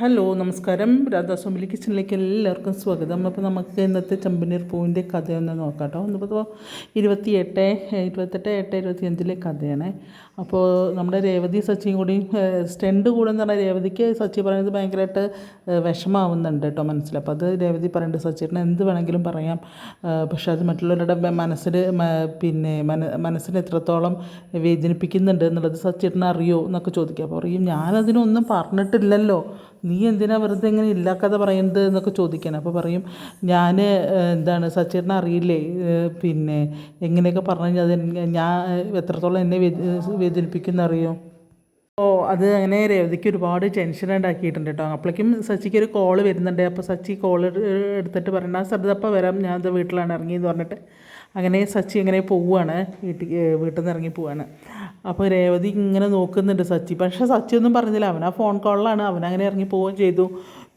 Hello നമസ്കാരം. രാധാസ്വാമിലി കിച്ചണിലേക്ക് എല്ലാവർക്കും സ്വാഗതം. അപ്പോൾ നമുക്ക് ഇന്നത്തെ ചമ്പനീർ പൂവിന്റെ കഥയൊന്ന് നോക്കാം കേട്ടോ ഇന്നിപ്പോൾ ഇരുപത്തി എട്ട് ഇരുപത്തെട്ട് എട്ട് ഇരുപത്തിയഞ്ചിലെ കഥയാണ്. അപ്പോൾ നമ്മുടെ രേവതി സച്ചിയും കൂടി സ്റ്റെൻഡ് കൂടെ എന്ന് പറഞ്ഞാൽ രേവതിക്ക് സച്ചി പറയുന്നത് ഭയങ്കരമായിട്ട് വിഷമാവുന്നുണ്ട് കേട്ടോ മനസ്സിൽ. അപ്പോൾ അത് രേവതി പറയുന്നുണ്ട് സച്ചിയേട്ടന് എന്ത് വേണമെങ്കിലും പറയാം. പക്ഷേ അത് മറ്റുള്ളവരുടെ മനസ്സിൽ പിന്നെ മന മനസ്സിന് എത്രത്തോളം വേദനിപ്പിക്കുന്നുണ്ട് എന്നുള്ളത് സച്ചിയേട്ടന് അറിയോ എന്നൊക്കെ ചോദിക്കുക അപ്പോൾ പറയും ഞാനതിനൊന്നും പറഞ്ഞിട്ടില്ലല്ലോ. നീ എന്തിനാ വെറുതെ ഇങ്ങനെ ഇല്ലാക്കഥ പറയുന്നത് എന്നൊക്കെ ചോദിക്കണം. അപ്പോൾ പറയും ഞാൻ എന്താണ് സച്ചേട്ടനെ അറിയില്ലേ? പിന്നെ എങ്ങനെയൊക്കെ പറഞ്ഞു കഴിഞ്ഞാൽ അത് ഞാൻ എത്രത്തോളം എന്നെ വേദനിപ്പിക്കുന്നറിയോ അറിയോ? ഓ അത് അങ്ങനെ രേവതിക്ക് ഒരുപാട് ടെൻഷൻ ഉണ്ടാക്കിയിട്ടുണ്ട് കേട്ടോ. അപ്പോഴേക്കും സച്ചിക്ക് ഒരു കോൾ വരുന്നുണ്ട്. അപ്പോൾ സച്ചി കോൾ എടുത്തിട്ട് പറയണ. ആ അപ്പോൾ വരാം. ഞാൻ അത് വീട്ടിലാണ്. ഇറങ്ങിയെന്ന് പറഞ്ഞിട്ട് അങ്ങനെ സച്ചി ഇങ്ങനെ പോവുകയാണ് വീട്ടിൽ വീട്ടിൽ നിന്ന് ഇറങ്ങി പോവാണ്. അപ്പോൾ രേവതി ഇങ്ങനെ നോക്കുന്നുണ്ട് സച്ചി. പക്ഷേ സച്ചി ഒന്നും പറഞ്ഞില്ല. അവൻ ആ ഫോൺ കോളിലാണ് അവൻ അങ്ങനെ ഇറങ്ങി പോവുകയും ചെയ്തു.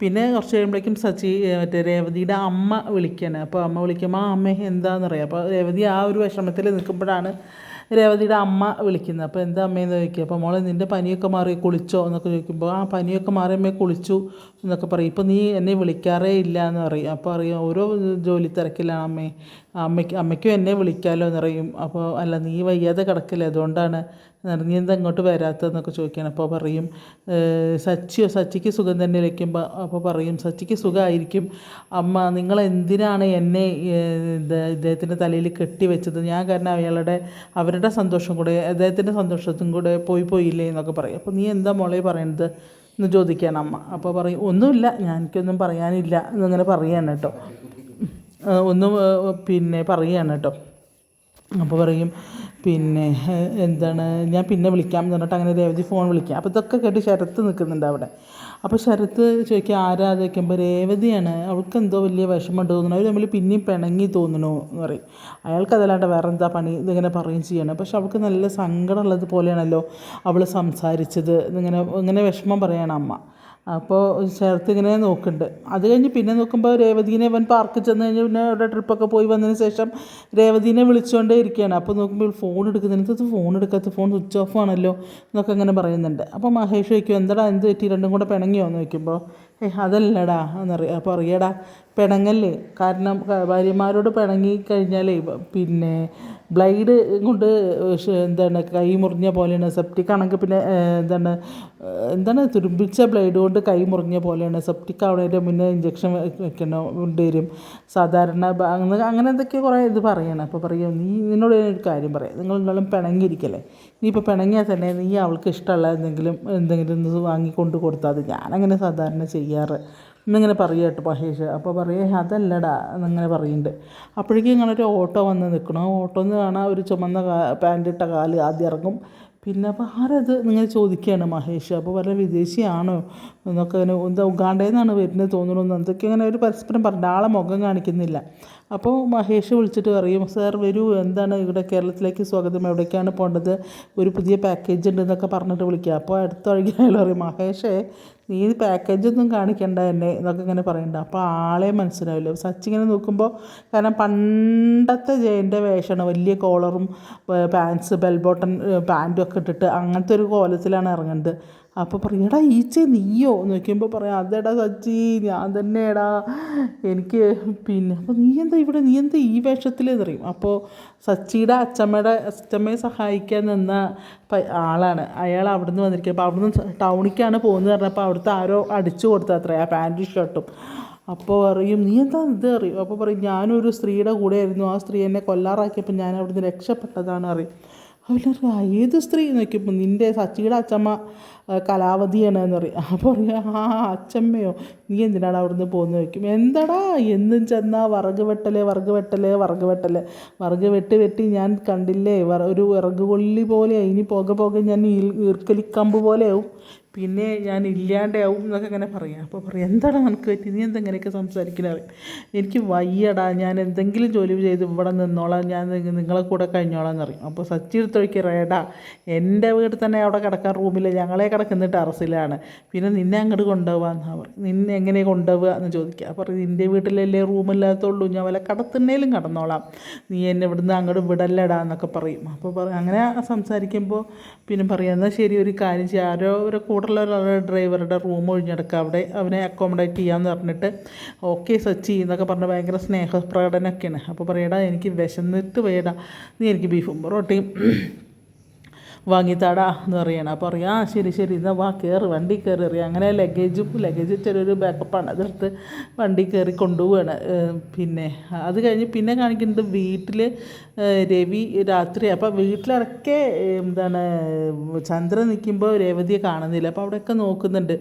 പിന്നെ കുറച്ച് കഴിയുമ്പോഴേക്കും സച്ചി മറ്റേ രേവതിയുടെ അമ്മ വിളിക്കാണ്. അപ്പോൾ അമ്മ വിളിക്കുമ്പോൾ ആ അമ്മ എന്താണെന്നറിയാം അപ്പോൾ രേവതി ആ ഒരു വിഷമത്തിൽ നിൽക്കുമ്പോഴാണ് രേവതിയുടെ അമ്മ വിളിക്കുന്നത്. അപ്പോൾ എന്താ അമ്മയെന്ന് ചോദിക്കുക? അപ്പോൾ മോളെ നിന്റെ പനിയൊക്കെ മാറി കുളിച്ചോ? എന്നൊക്കെ ചോദിക്കുമ്പോൾ ആ പനിയൊക്കെ മാറി അമ്മയെ കുളിച്ചു. എന്നൊക്കെ പറയും. ഇപ്പോൾ നീ എന്നെ വിളിക്കാറേ ഇല്ല എന്ന് പറയും. അപ്പോൾ അറിയാം ഓരോ ജോലി തിരക്കിലാണ് അമ്മേ. അമ്മയ്ക്ക് അമ്മയ്ക്കും എന്നെ വിളിക്കാമല്ലോ എന്ന് പറയും. അപ്പോൾ അല്ല നീ വയ്യാതെ കിടക്കില്ലേ അതുകൊണ്ടാണ് നീ എന്താ ഇങ്ങോട്ട് വരാത്തതെന്നൊക്കെ ചോദിക്കുകയാണ്. അപ്പോൾ പറയും "ഏഹ്, സച്ചിയോ സച്ചിക്ക് സുഖം തന്നെ വയ്ക്കുമ്പോൾ അപ്പോൾ പറയും സച്ചിക്ക് സുഖമായിരിക്കും അമ്മ നിങ്ങൾ എന്തിനാണ് എന്നെ ഇദ്ദേഹത്തിന്റെ തലയിൽ കെട്ടി വെച്ചത് ഞാൻ കാരണം അയാളുടെ അവരുടെ സന്തോഷം കൂടെ അദ്ദേഹത്തിന്റെ സന്തോഷത്തും കൂടെ പോയി പോയില്ലേ? എന്നൊക്കെ പറയും. അപ്പോൾ നീ എന്താ മോളെ പറയണത്? എന്ന് ചോദിക്കുകയാണ് അമ്മ. അപ്പോൾ പറയും ഒന്നുമില്ല ഞാൻ എനിക്കൊന്നും പറയാനില്ല എന്നിങ്ങനെ പറയുകയാണ് കേട്ടോ. ഒന്ന് പിന്നെ പറയുകയാണ് കേട്ടോ. അപ്പോൾ പറയും പിന്നെ എന്താണ് ഞാൻ പിന്നെ വിളിക്കാം എന്ന് പറഞ്ഞിട്ട് അങ്ങനെ രേവതി ഫോൺ വിളിക്കാം അപ്പോൾ ഇതൊക്കെ കേട്ട് ശരത്ത് നിൽക്കുന്നുണ്ട് അവിടെ. അപ്പോൾ ശരത്ത് ചോദിക്കുക ആരാ അത്? ചോദിക്കുമ്പോൾ രേവതിയാണ്. അവൾക്ക് എന്തോ വലിയ വിഷമം തോന്നുന്നു. അവർ നമ്മൾ പിന്നെയും പിണങ്ങി തോന്നുന്നു എന്ന് പറയും. അയാൾക്ക് അതല്ലാണ്ട് വേറെ എന്താ പണി ഇതിങ്ങനെ പറയുകയും ചെയ്യണം. പക്ഷെ അവൾക്ക് നല്ല സങ്കടമുള്ളത് പോലെയാണല്ലോ അവൾ സംസാരിച്ചത്. ഇങ്ങനെ ഇങ്ങനെ വിഷമം പറയണം അമ്മ. അപ്പോൾ ശരത്ത് ഇങ്ങനെ നോക്കുന്നുണ്ട്. അത് കഴിഞ്ഞ് പിന്നെ നോക്കുമ്പോൾ രേവതീനെ ഇവൻ പാർക്കിൽ ചെന്ന് കഴിഞ്ഞ് പിന്നെ അവിടെ ട്രിപ്പൊക്കെ പോയി വന്നതിന് ശേഷം രേവതീനെ വിളിച്ചുകൊണ്ടേ ഇരിക്കുകയാണ്. അപ്പോൾ നോക്കുമ്പോൾ ഫോൺ എടുക്കുന്നില്ല. അത് ഫോൺ എടുക്കാത്ത? ഫോൺ സ്വിച്ച് ഓഫ് ആണല്ലോ? എന്നൊക്കെ അങ്ങനെ പറയുന്നുണ്ട്. അപ്പോൾ മഹേഷ് ചോദിക്കും എന്താടാ? എന്ത് പറ്റി? രണ്ടും കൂടെ പിണങ്ങിയോ? എന്ന് ചോദിക്കുമ്പോൾ ഏ അതല്ലടാ എന്നറിയാം അപ്പോൾ അറിയടാ പിണങ്ങല്ലേ കാരണം ഭാര്യമാരോട് പിണങ്ങി കഴിഞ്ഞാലേ പിന്നെ ബ്ലൈഡ് കൊണ്ട് എന്താണ് കൈ മുറിഞ്ഞ പോലെയാണ് സെപ്റ്റിക് ആണെങ്കിൽ പിന്നെ എന്താണ് എന്താണ് തുരുമ്പിച്ച ബ്ലൈഡ് കൊണ്ട് കൈ മുറിഞ്ഞ പോലെയാണ് സെപ്റ്റിക് ആവുന്നതിന്റെ മുന്നേ ഇഞ്ചക്ഷൻ വെക്കണം വരും സാധാരണ അങ്ങനെ എന്തൊക്കെയോ കുറേ ഇത് പറയണം. അപ്പോൾ പറയും നീ നിന്നോട് ഒരു കാര്യം പറയാം. നിങ്ങൾ എന്തായാലും പിണങ്ങിയിരിക്കല്ലേ? നീ ഇപ്പോൾ പിണങ്ങിയാൽ തന്നെ നീ അവൾക്ക് ഇഷ്ടമുള്ള എന്തെങ്കിലും എന്തെങ്കിലും വാങ്ങിക്കൊണ്ട് കൊടുത്താൽ മതി. ഞാനങ്ങനെ സാധാരണ ചെയ്യാറ്. എന്നിങ്ങനെ പറയുക കേട്ടോ മഹേഷ്. അപ്പോൾ പറയേ അതല്ലടാ എന്നിങ്ങനെ പറയുന്നുണ്ട് അപ്പോഴേക്കും ഇങ്ങനൊരു ഓട്ടോ വന്ന് നിൽക്കണം. ഓട്ടോ എന്ന് കാണാൻ ഒരു ചുമന്ന കാ പാന്റ് ഇട്ട കാൽ ആദ്യം ഇറങ്ങും. പിന്നെ അപ്പോൾ ആരത് ഇങ്ങനെ ചോദിക്കുകയാണ് മഹേഷ്. അപ്പോൾ വല്ല വിദേശിയാണോ എന്നൊക്കെ ഇങ്ങനെ എന്താ ഉഗാണ്ടയിൽ നിന്നാണ് വരുന്നത് തോന്നുന്നു എന്തൊക്കെ ഇങ്ങനെ ഒരു പരസ്പരം പറഞ്ഞു ആളെ മുഖം കാണിക്കുന്നില്ല. അപ്പോൾ മഹേഷ് വിളിച്ചിട്ട് പറയും സാർ വരൂ എന്താണ് ഇവിടെ കേരളത്തിലേക്ക് സ്വാഗതം എവിടേക്കാണ് പോകേണ്ടത് ഒരു പുതിയ പാക്കേജ് ഉണ്ട് എന്നൊക്കെ പറഞ്ഞിട്ട് വിളിക്കുക അപ്പോൾ അടുത്ത വഴിക്ക് പറയും മഹേഷേ നീ പാക്കേജ് ഒന്നും കാണിക്കണ്ട എന്നെ എന്നൊക്കെ ഇങ്ങനെ പറയണ്ട. അപ്പോൾ ആളെ മനസ്സിലാവില്ല. സച്ചിങ്ങനെ നോക്കുമ്പോൾ കാരണം പണ്ടത്തെ ജയന്റെ വേഷമാണ് വലിയ കോളറും പാൻസ് ബെൽബോട്ടൺ പാന്റും ഒക്കെ ഇട്ടിട്ട് അങ്ങനത്തെ ഒരു കോലത്തിലാണ് ഇറങ്ങുന്നത് അപ്പോൾ പറയും എടാ ഈച്ച നീയോ? എന്ന് ചോദിക്കുമ്പോൾ പറയാം അതെടാ സച്ചി ഞാൻ തന്നെടാ എനിക്ക് പിന്നെ അപ്പോൾ നീ എന്താ ഇവിടെ നീ എന്താ ഈ വേഷത്തിൽ പറയും. അപ്പോൾ സച്ചിയുടെ അച്ചമ്മയുടെ അച്ചമ്മയെ സഹായിക്കാൻ നിന്ന ആളാണ്. അയാൾ അവിടുന്ന് വന്നിരിക്കുക അപ്പോൾ അവിടുന്ന് ടൗണിക്കാണ് പോകുന്നത് പറഞ്ഞപ്പോൾ അവിടുത്തെ ആരോ അടിച്ചു കൊടുത്ത അത്ര ആ പാന്റും ഷർട്ടും. അപ്പോൾ പറയും നീ എന്താ ഇത്? അറിയും അപ്പോൾ പറയും ഞാനൊരു സ്ത്രീയുടെ കൂടെ ആയിരുന്നു ആ സ്ത്രീ എന്നെ കൊല്ലാറാക്കിയപ്പോൾ ഞാൻ അവിടുന്ന് രക്ഷപ്പെട്ടതാണ് അറിയും അവരറിയാം ഏത് സ്ത്രീ നോക്കിയപ്പോൾ നിന്റെ സച്ചിയുടെ അച്ചമ്മ കലാവധിയാണ് എന്ന് പറയും. അപ്പോൾ പറയാം ആ അച്ചമ്മയോ നീ എന്തിനാണ് അവിടുന്ന് പോകുന്നത് ചോദിക്കും. എന്താടാ എന്നും ചെന്നാൽ വറക് വെട്ടൽ വറക് വെട്ടൽ വറക് വെട്ടൽ. വറക് വെട്ടി വെട്ടി ഞാൻ കണ്ടില്ലേ ഒരു വിറക് കൊള്ളി പോലെ ഇനി പോകെ പോകെ ഞാൻ ഈർക്കലിക്കമ്പ് പോലെയാവും. പിന്നെ ഞാൻ ഇല്ലാണ്ടാവും എന്നൊക്കെ ഇങ്ങനെ പറയാം. അപ്പോൾ പറയാം എന്താണ് നിനക്ക് പറ്റി? നീ എന്തെങ്ങനെയൊക്കെ സംസാരിക്കുന്നത് എനിക്ക് വയ്യടാ ഞാൻ എന്തെങ്കിലും ജോലി ചെയ്ത് ഇവിടെ നിന്നോളാം ഞാൻ നിങ്ങളെ കൂടെ കഴിഞ്ഞോളാം എന്നറിയും അപ്പോൾ സച്ചി എടുത്തൊഴിക്ക് റേടാ എന്റെ വീട്ടിൽ തന്നെ അവിടെ കിടക്കാൻ റൂമില്ല ഞങ്ങളെ കിടക്കുന്ന ടെറസിലാണ്. പിന്നെ നിന്നെ അങ്ങോട്ട് കൊണ്ടുപോകാമെന്നാണ് പറയും. നിന്നെ എങ്ങനെ കൊണ്ടുപോവുക എന്ന് ചോദിക്കുക അപ്പോൾ നിന്റെ വീട്ടിലല്ലേ റൂമില്ലാത്തുള്ളൂ ഞാൻ വല്ല കടത്തുന്നേലും കടന്നോളാം. നീ എന്നെ ഇവിടുന്ന് അങ്ങോട്ട് വിടല്ലടാ എന്നൊക്കെ പറയും. അപ്പോൾ പറയും അങ്ങനെ സംസാരിക്കുമ്പോൾ പിന്നെ പറയാം എന്നാൽ ശരി ഒരു കാര്യം ചെയ്യാം. ആരോ കൂടെ കൂടെയുള്ള ഒരാളുടെ ഡ്രൈവറുടെ റൂം ഒഴിഞ്ഞെടുക്കുക. അവിടെ അവനെ അക്കോമഡേറ്റ് ചെയ്യാമെന്ന് പറഞ്ഞിട്ട് ഓക്കെ സച്ചി എന്നൊക്കെ പറഞ്ഞ് ഭയങ്കര സ്നേഹപ്രകടനമൊക്കെയാണ്. അപ്പോൾ പറയടാ എനിക്ക് വിശന്നിട്ട് വേടാ നീ എനിക്ക് ബീഫും പൊറോട്ടയും വാങ്ങിത്താടാ എന്ന് പറയണം. അപ്പോൾ പറയാം ആ ശരി ശരി എന്നാൽ വാ കയറി വണ്ടി കയറി അറിയാം അങ്ങനെ ലഗേജും ലഗേജ് ചെറിയൊരു ബാക്കപ്പാണ് അതെടുത്ത് വണ്ടി കയറി കൊണ്ടുപോവാണ്. പിന്നെ അത് കഴിഞ്ഞ് പിന്നെ കാണിക്കുന്നത് വീട്ടിൽ രവി രാത്രി. അപ്പോൾ വീട്ടിലിറക്കെ എന്താണ് ചന്ദ്രൻ നിൽക്കുമ്പോൾ രേവതിയെ കാണുന്നില്ല. അപ്പോൾ അവിടെയൊക്കെ നോക്കുന്നുണ്ട്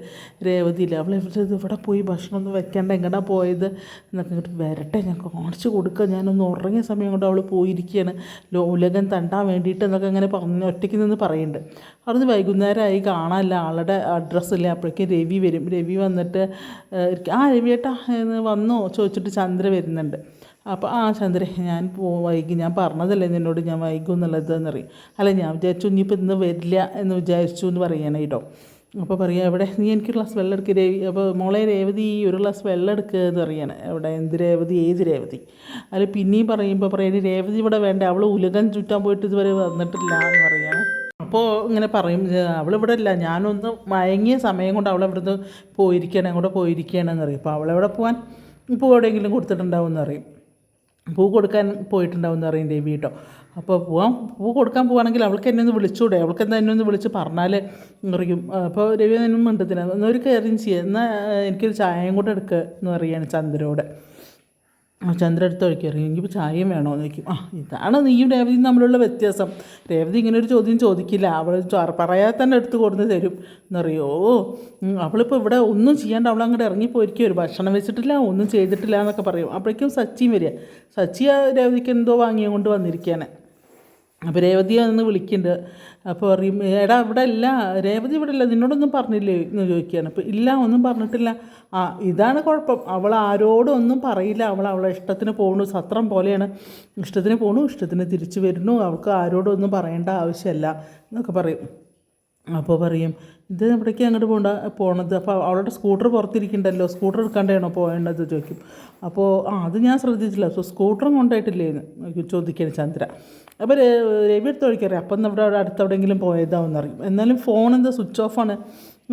രേവതിയില്ല അവൾ ഇവിടെ ഇവിടെ പോയി ഭക്ഷണമൊന്നും വെക്കേണ്ട എങ്ങടാ പോയത് എന്നൊക്കെ വരട്ടെ ഞാൻ കാണിച്ചു കൊടുക്കുക ഞാനൊന്ന് ഉറങ്ങിയ സമയം കൊണ്ട് അവൾ പോയിരിക്കുകയാണ് ഉലകം തണ്ടാൻ വേണ്ടിയിട്ട് എന്നൊക്കെ അങ്ങനെ പറഞ്ഞു ഒറ്റയ്ക്ക് നിന്ന് പറയുന്നുണ്ട്. അവിടുന്ന് വൈകുന്നേരമായി കാണാനില്ല. ആളുടെ അഡ്രസ്സില്ല അപ്പോഴേക്കും രവി വരും. രവി വന്നിട്ട് ആ രവിയേട്ടാ എന്ന് വന്നോ? ചോദിച്ചിട്ട് ചന്ദ്ര വരുന്നുണ്ട്. അപ്പോൾ ആ ചന്ദ്ര ഞാൻ പോ വൈകി ഞാൻ പറഞ്ഞതല്ലേ നിന്നോട്? ഞാൻ വൈകും എന്നുള്ളത് എന്നറിയും അല്ല ഞാൻ വിചാരിച്ചു ഇനിയിപ്പോൾ ഇന്ന് വരില്ല എന്ന് വിചാരിച്ചു എന്ന് പറയണേ കേട്ടോ. അപ്പോൾ പറയാം എവിടെ? നീ എനിക്ക് ഗ്ലാസ് വെള്ളം എടുക്കുക രവി. അപ്പോൾ മോളെ രേവതി ഒരു ഗ്ലാസ് വെള്ളം എടുക്കുക എന്ന് അറിയണം എവിടെ? എന്ത് രേവതി? ഏത് രേവതി? അല്ല പിന്നെയും പറയുമ്പോൾ പറയുന്നത് രേവതി ഇവിടെ വേണ്ട? അവൾ ഉലകം ചുറ്റാൻ പോയിട്ട് ഇതുവരെ വന്നിട്ടില്ല എന്ന് പറയാണ്. അപ്പോൾ ഇങ്ങനെ പറയും "ഏ, അവളിവിടെ ഇല്ല ഞാനൊന്ന് മയങ്ങിയ സമയം കൊണ്ട് അവൾ ഇവിടുന്ന് പോയിരിക്കുകയാണ് അങ്ങോട്ട് പോയിരിക്കുകയാണെന്ന് അറിയും അപ്പോൾ അവളെവിടെ പോകാൻ പൂ എവിടെയെങ്കിലും കൊടുത്തിട്ടുണ്ടാവും എന്നറിയും പൂ കൊടുക്കാൻ പോയിട്ടുണ്ടാവും എന്ന് പറയും രവി കേട്ടോ. അപ്പോൾ പോവാൻ പൂ കൊടുക്കാൻ പോവാണെങ്കിൽ അവൾക്ക് എന്നെ ഒന്ന് വിളിച്ചൂടെ അവൾക്ക് എന്താ എന്നെ ഒന്ന് വിളിച്ച് പറഞ്ഞാൽ പറയും അപ്പോൾ രവി എന്നും മിണ്ടത്തില്ല എന്നൊരു കയറിയും ചെയ്യുക എന്നാൽ എനിക്കൊരു ചായയും കൂടെ എടുക്കുക എന്ന് പറയുകയാണ് ചന്ദ്രയോട് ചന്ദ്ര ഒഴിക്കുക അറിയും എനിക്കിപ്പോൾ ചായയും വേണോ എന്ന് ചോദിക്കും. ആ ഇതാണ് നീയും രേവതിയും തമ്മിലുള്ള വ്യത്യാസം. രേവതി ഇങ്ങനെ ഒരു ചോദ്യം ചോദിക്കില്ല. അവൾ പറയാതെ തന്നെ എടുത്ത് കൊടുത്ത് തരും. എന്നറിയോ? അവളിപ്പോൾ ഇവിടെ ഒന്നും ചെയ്യാണ്ട് അവൾ അങ്ങോട്ട് ഇറങ്ങിപ്പോയിരിക്കും ഒരു ഭക്ഷണം വെച്ചിട്ടില്ല ഒന്നും ചെയ്തിട്ടില്ല എന്നൊക്കെ പറയും. അപ്പോഴേക്കും സച്ചിയും വരിക. സച്ചി രേവതിക്ക് എന്തോ വാങ്ങിയ കൊണ്ട് വന്നിരിക്കുകയാണ്. അപ്പോൾ രേവതി ഒന്ന് വിളിക്കുന്നുണ്ട് അപ്പോൾ പറയും എടാ ഇവിടെ ഇല്ല. രേവതി ഇവിടെ ഇല്ല. നിന്നോടൊന്നും പറഞ്ഞില്ലേ? എന്ന് ചോദിക്കുകയാണ്. അപ്പോൾ ഇല്ല ഒന്നും പറഞ്ഞിട്ടില്ല. ആ ഇതാണ് കുഴപ്പം. അവൾ ആരോടും ഒന്നും പറയില്ല. അവൾ അവളെ ഇഷ്ടത്തിന് പോകണു സത്രം പോലെയാണ്. ഇഷ്ടത്തിന് പോകണു ഇഷ്ടത്തിന് തിരിച്ചു വരുന്നു. അവൾക്ക് ആരോടും ഒന്നും പറയേണ്ട ആവശ്യമല്ല എന്നൊക്കെ പറയും. അപ്പോൾ പറയും ഇത് എവിടേക്ക് അങ്ങോട്ട് പോകണ്ട പോണത്? അപ്പോൾ അവളുടെ സ്കൂട്ടർ പുറത്തിരിക്കണ്ടല്ലോ? സ്കൂട്ടർ എടുക്കാണ്ടാണോ പോകേണ്ടത് ചോദിക്കും. അപ്പോൾ ആ അത് ഞാൻ ശ്രദ്ധിച്ചില്ല. സോ സ്കൂട്ടറും കൊണ്ടായിട്ടില്ലേന്ന് ചോദിക്കുകയാണ് ചന്ദ്ര. അപ്പോൾ രവി എടുത്ത് ഒഴിക്കറിയാം അപ്പം നമ്മുടെ അവിടെ അടുത്തെവിടെയെങ്കിലും പോയതാവെന്ന് അറിയും. എന്നാലും ഫോൺ എന്താ സ്വിച്ച് ഓഫാണ്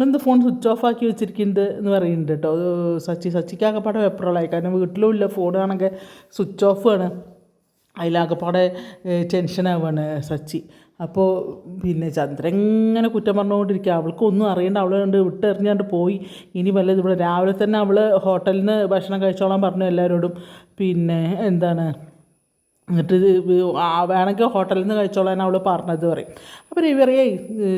എന്ത് ഫോൺ സ്വിച്ച് ഓഫ് ആക്കി വെച്ചിരിക്കുന്നത് എന്ന് പറയുന്നുണ്ട് കേട്ടോ. സച്ചി സച്ചി സച്ചിക്കാകപ്പാടെ വെപ്രളായി. കാരണം വീട്ടിലും ഇല്ല ഫോണാണെങ്കിൽ സ്വിച്ച് ഓഫ് ആണ്. അതിലാകപ്പാടെ ടെൻഷനാവാണ് സച്ചി. അപ്പോൾ പിന്നെ ചന്ദ്രൻ ഇങ്ങനെ കുറ്റം പറഞ്ഞുകൊണ്ടിരിക്കുക അവൾക്കൊന്നും അറിയണ്ട. അവൾ കണ്ട് വിട്ടെറിഞ്ഞാണ്ട് പോയി. ഇനി വല്ലതും ഇവിടെ രാവിലെ തന്നെ അവൾ ഹോട്ടലിൽ നിന്ന് ഭക്ഷണം കഴിച്ചോളാൻ പറഞ്ഞു എല്ലാവരോടും. പിന്നെ എന്താണ്? എന്നിട്ട് വേണമെങ്കിൽ ഹോട്ടലിൽ നിന്ന് കഴിച്ചോളാൻ അവൾ പറഞ്ഞത് പറയും. അപ്പോൾ രവി അറിയേ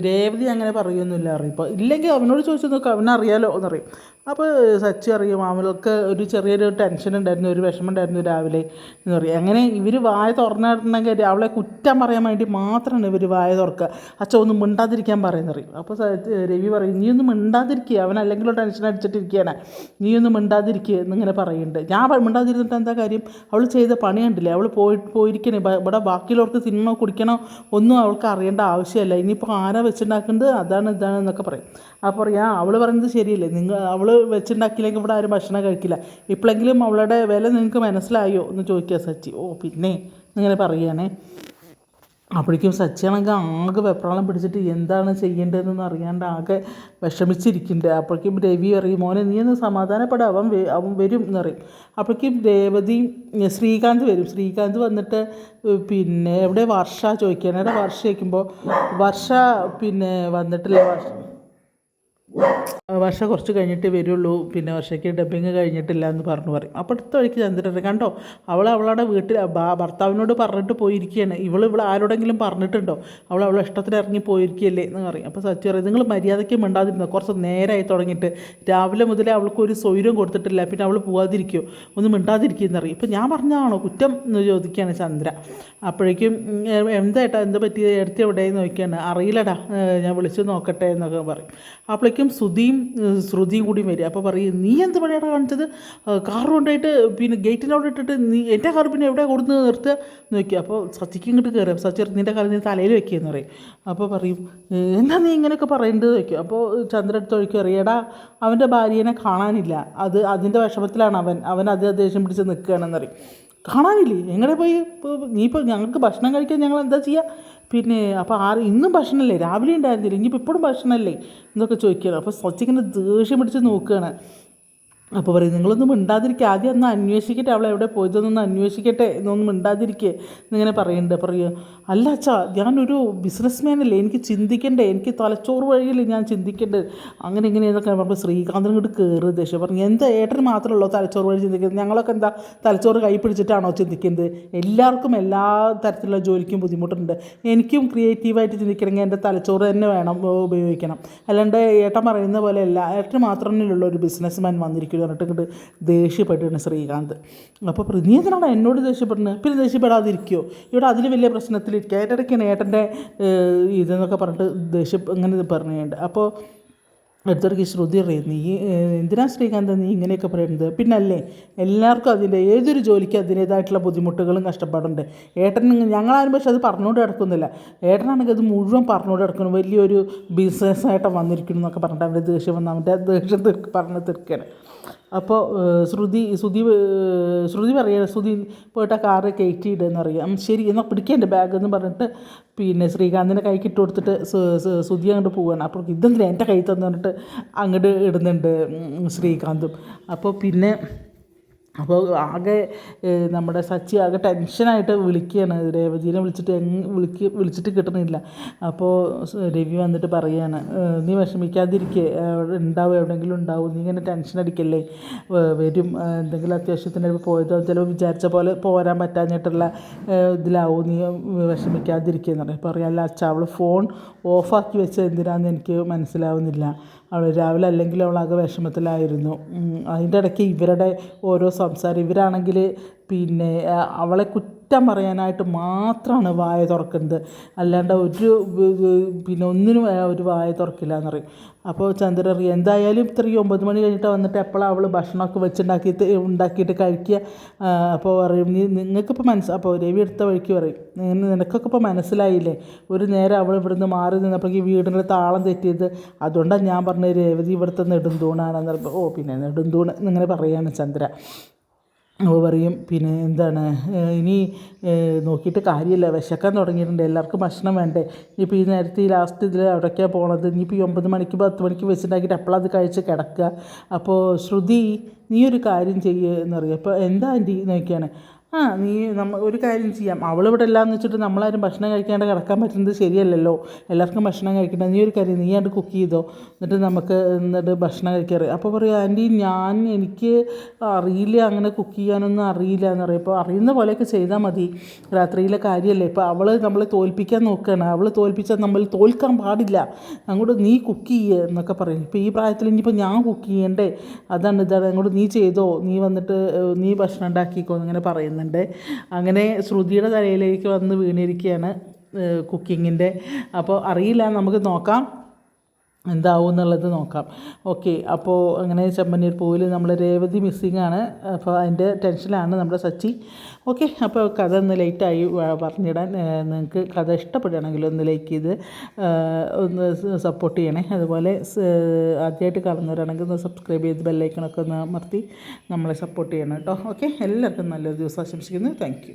രേവതി അങ്ങനെ പറയുമെന്നില്ല അറിയും ഇപ്പോൾ ഇല്ലെങ്കിൽ അവനോട് ചോദിച്ചു നോക്കാം. അവനറിയാലോ എന്നറിയും അപ്പോൾ സച്ചി അറിയും അവൾക്ക് ഒരു ചെറിയൊരു ടെൻഷൻ ഉണ്ടായിരുന്നു ഒരു വിഷമം ഉണ്ടായിരുന്നു രാവിലെ. എന്ന് പറയും. അങ്ങനെ ഇവർ വായ തുറന്നിട്ടുണ്ടെങ്കിൽ അവളെ കുറ്റം പറയാൻ വേണ്ടി മാത്രമാണ് ഇവർ വായ തുറക്കുക. അച്ഛൻ ഒന്നും മിണ്ടാതിരിക്കാൻ പറയുന്നത് പറയും. അപ്പോൾ രവി പറയും നീ ഒന്നും മിണ്ടാതിരിക്കുക അവൻ അല്ലെങ്കിലും ടെൻഷൻ അടിച്ചിട്ടിരിക്കുകയാണ്. നീ ഒന്നും മിണ്ടാതിരിക്കുക എന്നിങ്ങനെ പറയുന്നുണ്ട്. ഞാൻ മിണ്ടാതിരുന്നിട്ട് എന്താ കാര്യം? അവൾ ചെയ്ത പണി കണ്ടില്ലേ? അവൾ പോയി പോയിരിക്കണേ. ഇവിടെ ബാക്കിയുള്ളവർക്ക് തിന്നണോ കുടിക്കണോ? ഒന്നും അവൾക്ക് അറിയേണ്ട ആവശ്യമില്ല. ഇനിയിപ്പോൾ ആരാ വെച്ചുണ്ടാക്കുന്നത് അതാണ് ഇതാണ് എന്നൊക്കെ പറയും. അപ്പോൾ പറയാം അവൾ പറയുന്നത് ശരിയല്ലേ? നിങ്ങൾ അവൾ വെച്ചുണ്ടാക്കിയില്ലെങ്കിൽ ഇവിടെ ആരും ഭക്ഷണം കഴിക്കില്ല. ഇപ്പോഴെങ്കിലും അവളുടെ വില നിങ്ങൾക്ക് മനസ്സിലായോ എന്ന് ചോദിക്കുക സച്ചി. ഓ പിന്നെ ഇങ്ങനെ പറയുകയാണേ അപ്പോഴേക്കും സച്ചിയാണെങ്കിൽ ആകെ വെപ്രാളം പിടിച്ചിട്ട് എന്താണ് ചെയ്യേണ്ടതെന്ന് അറിയാണ്ട് ആകെ വിഷമിച്ചിരിക്കുന്നുണ്ട്. അപ്പോഴേക്കും രവി അറിയും മോനെ നീ ഒന്ന് സമാധാനപ്പെടാം അവൻ അവൻ വരും എന്ന് പറയും. അപ്പോഴേക്കും രേവതി ശ്രീകാന്ത് വരും. ശ്രീകാന്ത് വന്നിട്ട് പിന്നെ എവിടെ വർഷ ചോദിക്കുകയാണ്. എവിടെ വർഷ ചോദിക്കുമ്പോൾ വർഷ പിന്നെ വന്നിട്ടില്ല വർഷ വർഷ കുറച്ച് കഴിഞ്ഞിട്ട് വരുള്ളൂ. പിന്നെ വർഷയ്ക്ക് ഡബ്ബിങ് കഴിഞ്ഞിട്ടില്ല എന്ന് പറഞ്ഞു പറയും. അപ്പോൾ അടുത്ത വഴിക്ക് ചന്ദ്രൻ കണ്ടോ? അവൾ അവളുടെ വീട്ടിൽ ഭർത്താവിനോട് പറഞ്ഞിട്ട് പോയിരിക്കുകയാണ്. ഇവൾ ഇവിടെ ആരോടെങ്കിലും പറഞ്ഞിട്ടുണ്ടോ? അവൾ അവളെ ഇഷ്ടത്തിന് ഇറങ്ങി പോയിരിക്കുകയല്ലേ എന്ന് പറയും. അപ്പോൾ സച്ചു പറയും നിങ്ങൾ മര്യാദയ്ക്ക് മിണ്ടാതിരുന്നോ? കുറച്ച് നേരമായി തുടങ്ങിയിട്ട്. രാവിലെ മുതലേ അവൾക്ക് ഒരു സ്വൈരം കൊടുത്തിട്ടില്ല. പിന്നെ അവൾ പോവാതിരിക്കുമോ ഒന്ന് മിണ്ടാതിരിക്കുമെന്ന് അറിയും ഇപ്പം ഞാൻ പറഞ്ഞതാണോ? കുറ്റം എന്ന് ചോദിക്കുകയാണ് ചന്ദ്ര. അപ്പോഴേക്കും എന്തായിട്ടാ എന്താ പറ്റിയത്? എടുത്ത് എവിടെയെന്ന് നോക്കിയാണ് അറിയില്ലടാ. ഞാൻ വിളിച്ച് നോക്കട്ടെ എന്നൊക്കെ പറയും. അപ്പോഴേക്കും ഏഹ്, ശ്രുതിയും കൂടി വരിക. അപ്പോൾ പറയും നീ എന്ത് പണിയാണ് കാണിച്ചത്? കാറ് കൊണ്ടായിട്ട് പിന്നെ ഗേറ്റിന്റെ അവിടെ ഇട്ടിട്ട് നീ എന്റെ കാർ പിന്നെ എവിടെ കൊടുത്ത് നിർത്തുക? എന്ന് നോക്കി അപ്പോൾ സച്ചിക്ക് ഇങ്ങോട്ട് കയറും സച്ചി നിന്റെ കാർ നീ തലയിൽ വെക്കുകയെന്ന് പറയും. അപ്പോൾ പറയും "ഏഹ്, എന്താ നീ ഇങ്ങനെയൊക്കെ പറയേണ്ടത്? വയ്ക്കും അപ്പോൾ ചന്ദ്ര തൊഴിക്കും അറിയടാ അവന്റെ ഭാര്യനെ കാണാനില്ല. അത് അതിന്റെ വിഷമത്തിലാണ് അവൻ. അവൻ അത് ദേഷ്യം പിടിച്ച് നിൽക്കുകയാണെന്ന് പറയും. കാണാനില്ലേ? എങ്ങനെ പോയി നീ ഇപ്പോൾ ഞങ്ങൾക്ക് ഭക്ഷണം കഴിക്കാൻ ഞങ്ങൾ എന്താ ചെയ്യുക പിന്നെ അപ്പോൾ ആറ് ഇന്നും ഭക്ഷണമല്ലേ രാവിലെ ഉണ്ടായിരുന്നില്ല? ഇനിയിപ്പോൾ ഇപ്പോഴും ഭക്ഷണമല്ലേ എന്നൊക്കെ ചോദിക്കുകയാണ് അപ്പോൾ സച്ചിങ്ങനെ ദേഷ്യം പിടിച്ച് നോക്കുകയാണ് അപ്പോൾ പറയും നിങ്ങളൊന്നും മിണ്ടാതിരിക്കുക ആദ്യം ഒന്ന് അന്വേഷിക്കട്ടെ. അവൾ എവിടെ പോയതെന്നൊന്ന് അന്വേഷിക്കട്ടെ. എന്നൊന്നും മിണ്ടാതിരിക്കുക എന്നിങ്ങനെ പറയുന്നുണ്ട് പറയുക അല്ല അച്ഛാ ഞാനൊരു ബിസിനസ് മാനല്ലേ എനിക്ക് ചിന്തിക്കണ്ടേ. എനിക്ക് തലച്ചോറ് വഴിയല്ലേ ഞാൻ ചിന്തിക്കേണ്ടത് അങ്ങനെ ഇങ്ങനെ എന്നൊക്കെ പറയുമ്പോൾ ശ്രീകാന്തൻ ഇങ്ങോട്ട് കയറി ദേഷ്യം. പറഞ്ഞു എന്താ ഏട്ടന് ഉള്ളൂ തലച്ചോറ് വഴി ചിന്തിക്കുന്നത്? ഞങ്ങളൊക്കെ എന്താ തലച്ചോറ് കൈ പിടിച്ചിട്ടാണോ ചിന്തിക്കുന്നത്? എല്ലാവർക്കും എല്ലാ തരത്തിലുള്ള ജോലിക്കും ബുദ്ധിമുട്ടുണ്ട്. എനിക്കും ക്രിയേറ്റീവായിട്ട് ചിന്തിക്കണമെങ്കിൽ എന്റെ തലച്ചോറ് തന്നെ വേണം ഉപയോഗിക്കണം. അല്ലാണ്ട് ഏട്ടൻ പറയുന്ന പോലെ അല്ല ഏട്ടന് ഉള്ളൂ ഒരു ബിസിനസ് മാൻ വന്നിരിക്കുന്നു പറഞ്ഞിട്ട് ഇങ്ങോട്ട് ശ്രീകാന്ത്. അപ്പോൾ പ്രതിനിധനാണ് എന്നോട് ദേഷ്യപ്പെടുന്നത് പിന്നെ ദേഷ്യപ്പെടാതിരിക്കുമോ ഇവിടെ അതിൽ വലിയ പ്രശ്നത്തിലിരിക്കുക അതിന്റെ ഇടയ്ക്കാണ് ഏട്ടന്റെ ഇതെന്നൊക്കെ പറഞ്ഞിട്ട് ദേഷ്യം ഇങ്ങനെ പറഞ്ഞുണ്ട് അപ്പോൾ അടുത്തിടയ്ക്ക് ശ്രുതി അറിയും നീ എന്തിനാ ശ്രീകാന്ത് നീ ഇങ്ങനെയൊക്കെ പറയുന്നത്. പിന്നല്ലേ എല്ലാവർക്കും അതിന്റെ ഏതൊരു ജോലിക്കും അതിന്റേതായിട്ടുള്ള ബുദ്ധിമുട്ടുകളും കഷ്ടപ്പാടുണ്ട്. ഏട്ടൻ ഞങ്ങളാരും പക്ഷെ അത് പറഞ്ഞുകൊണ്ട് കിടക്കുന്നില്ല ഏട്ടനാണെങ്കിൽ അത് മുഴുവൻ പറഞ്ഞുകൊണ്ട് കിടക്കുന്നു വലിയൊരു ബിസിനസ്സായിട്ട് വന്നിരിക്കുന്നു എന്നൊക്കെ പറഞ്ഞിട്ട് അവന്റെ ദേഷ്യം വന്ന് അവന്റെ ദേഷ്യം പറഞ്ഞ് തീർക്കുകയാണ്. അപ്പോൾ ശ്രുതി ശ്രുതി ശ്രുതി പറയുക ശ്രുതി പോയിട്ട് ആ കാറ് കയറ്റിയിടുന്ന് അറിയാം ഉം, ശരി എന്നാൽ പിടിക്കുക എന്റെ ബാഗ് എന്ന് പറഞ്ഞിട്ട് പിന്നെ ശ്രീകാന്തിന്റെ കൈക്ക് ഇട്ട് കൊടുത്തിട്ട് ശ്രുതി അങ്ങോട്ട് പോവുകയാണ് അപ്പോൾ ഇതെന്തിനാണ് എന്റെ കൈ തന്നു പറഞ്ഞിട്ട് അങ്ങോട്ട് ഇടുന്നുണ്ട് ശ്രീകാന്തും. അപ്പോൾ പിന്നെ അപ്പോൾ ആകെ നമ്മുടെ സച്ചി ആകെ ടെൻഷനായിട്ട് വിളിക്കുകയാണ്. രേവതിനെ വിളിച്ചിട്ട് വിളിക്ക് വിളിച്ചിട്ട് കിട്ടണില്ല. അപ്പോൾ രവി വന്നിട്ട് പറയുകയാണ് നീ വിഷമിക്കാതിരിക്കേ. ഉണ്ടാവും എവിടെയെങ്കിലും ഉണ്ടാവും. നീ ഇങ്ങനെ ടെൻഷൻ അടിക്കല്ലേ? വരും. എന്തെങ്കിലും അത്യാവശ്യത്തിന് പോയതോ ചിലപ്പോൾ വിചാരിച്ച പോലെ പോരാൻ പറ്റാഞ്ഞിട്ടുള്ള ഇതിലാവും. നീ വിഷമിക്കാതിരിക്കുക എന്ന് പറയും. അല്ല അച്ഛാ അവൾ ഫോൺ ഓഫാക്കി വെച്ചത് എന്തിനാണെന്ന് എനിക്ക് മനസ്സിലാവുന്നില്ല. അവൾ രാവിലെ അല്ലെങ്കിൽ അവൾ ആകെ വിഷമത്തിലായിരുന്നു. അതിന്റെ ഇടയ്ക്ക് ഇവരുടെ ഓരോ സംസാരം ഇവരാണെങ്കിൽ പിന്നെ അവളെ കുറ്റം പറയാനായിട്ട് മാത്രമാണ് വായ തുറക്കുന്നത്. അല്ലാണ്ട് ഒരു പിന്നെ ഒന്നിനും ഒരു വായ തുറക്കില്ല എന്ന് പറയും. അപ്പോൾ ചന്ദ്ര അറിയാം എന്തായാലും ഇത്രയും ഒമ്പത് മണി കഴിഞ്ഞിട്ട് വന്നിട്ട് എപ്പോഴാണ് അവൾ ഭക്ഷണമൊക്കെ വെച്ചുണ്ടാക്കിയിട്ട് ഉണ്ടാക്കിയിട്ട് കഴിക്കുക? അപ്പോൾ പറയും നീ നിങ്ങൾക്കിപ്പോൾ മനസ്സ് അപ്പോൾ രവി എടുത്ത വഴിക്ക് പറയും "നിന- നിനക്കൊക്കെ ഇപ്പോൾ മനസ്സിലായില്ലേ? ഒരു നേരം അവൾ ഇവിടുന്ന് മാറി നിന്നപ്പോഴേക്ക് വീടിന്റെ താളം തെറ്റിയത്. അതുകൊണ്ടാണ് ഞാൻ പറഞ്ഞത് രേവതി ഇവിടുത്തെ നെടുന്തൂണാണെന്ന് പറയുമ്പോൾ ഓ പിന്നെ നെടുന്തൂണ് എന്നിങ്ങനെ പറയുകയാണ് ചന്ദ്ര. പറയും പിന്നെ എന്താണ്? ഇനി നോക്കിയിട്ട് കാര്യമില്ല വിശക്കാൻ തുടങ്ങിയിട്ടുണ്ട് എല്ലാവർക്കും ഭക്ഷണം വേണ്ടേ? ഇനിയിപ്പോൾ ഈ നേരത്തെ ഈ ലാസ്റ്റ് ഇതിൽ എവിടേക്കാണ് പോണത്? ഇനിയിപ്പോൾ ഈ ഒമ്പത് മണിക്ക് പത്ത് മണിക്ക് വെച്ചിട്ടുണ്ടാക്കിയിട്ട് എപ്പോഴത് കഴിച്ച് കിടക്കുക? അപ്പോൾ ശ്രുതി നീ ഒരു കാര്യം ചെയ്യുക എന്നറിയാം. അപ്പോൾ എന്താ ആന്റി നോക്കിയാണ്. ആ നീ നമ്മൾ ഒരു കാര്യം ചെയ്യാം. അവളിവിടെ ഇല്ലാന്ന് വെച്ചിട്ട് നമ്മളാരും ഭക്ഷണം കഴിക്കാണ്ട് കിടക്കാൻ പറ്റുന്നത് ശരിയല്ലല്ലോ. എല്ലാവർക്കും ഭക്ഷണം കഴിക്കണ്ട. നീ ഒരു കാര്യം നീ അത് കുക്ക് ചെയ്തോ. എന്നിട്ട് നമുക്ക് എന്നിട്ട് ഭക്ഷണം കഴിക്കാറ്. അപ്പോൾ പറയും ആന്റി ഞാൻ എനിക്ക് അറിയില്ല അങ്ങനെ കുക്ക് ചെയ്യാനൊന്നും അറിയില്ല എന്ന് പറയും. അപ്പോൾ അറിയുന്ന പോലെയൊക്കെ ചെയ്താൽ മതി. രാത്രിയിലെ കാര്യമല്ലേ ഇപ്പോൾ അവൾ നമ്മൾ തോൽപ്പിക്കാൻ നോക്കുകയാണ് അവൾ തോൽപ്പിച്ചാൽ നമ്മൾ തോൽക്കാൻ പാടില്ല. അങ്ങോട്ട് നീ കുക്ക് ചെയ്യുക എന്നൊക്കെ പറയും. ഇപ്പോൾ ഈ പ്രായത്തിൽ ഇനിയിപ്പോൾ ഞാൻ കുക്ക് ചെയ്യണ്ടേ? അതാണ് ഇതാണ്. അങ്ങോട്ട് നീ ചെയ്തോ. നീ വന്നിട്ട് നീ ഭക്ഷണം ഉണ്ടാക്കിക്കോ എന്നിങ്ങനെ പറയുന്നുണ്ട് അങ്ങനെ ശ്രുതിയുടെ തലയിലേക്ക് വന്ന് വീണിരിക്കുകയാണ് കുക്കിങ്ങിന്റെ. അപ്പോൾ അറിയില്ല നമുക്ക് നോക്കാം. എന്താവും എന്നുള്ളത് നോക്കാം. ഓക്കെ അപ്പോൾ അങ്ങനെ ചെമ്മന്നീർ പൂവിൽ നമ്മൾ രേവതി മിസ്സിങ് ആണ്. അപ്പോൾ അതിന്റെ ടെൻഷനാണ് നമ്മുടെ സച്ചി. ഓക്കെ അപ്പോൾ കഥ ഒന്ന് ലൈറ്റായി പറഞ്ഞിടാൻ. നിങ്ങൾക്ക് കഥ ഇഷ്ടപ്പെടുകയാണെങ്കിൽ ഒന്ന് ലൈക്ക് ചെയ്ത് ഒന്ന് സപ്പോർട്ട് ചെയ്യണേ. അതുപോലെ ആദ്യമായിട്ട് കാണുന്നവരാണെങ്കിൽ ഒന്ന് സബ്സ്ക്രൈബ് ചെയ്ത് ബെല്ലൈക്കണൊക്കെ ഒന്ന് അമർത്തി നമ്മളെ സപ്പോർട്ട് ചെയ്യണം കേട്ടോ. ഓക്കെ എല്ലാവർക്കും നല്ലൊരു ദിവസം ആശംസിക്കുന്നു. താങ്ക്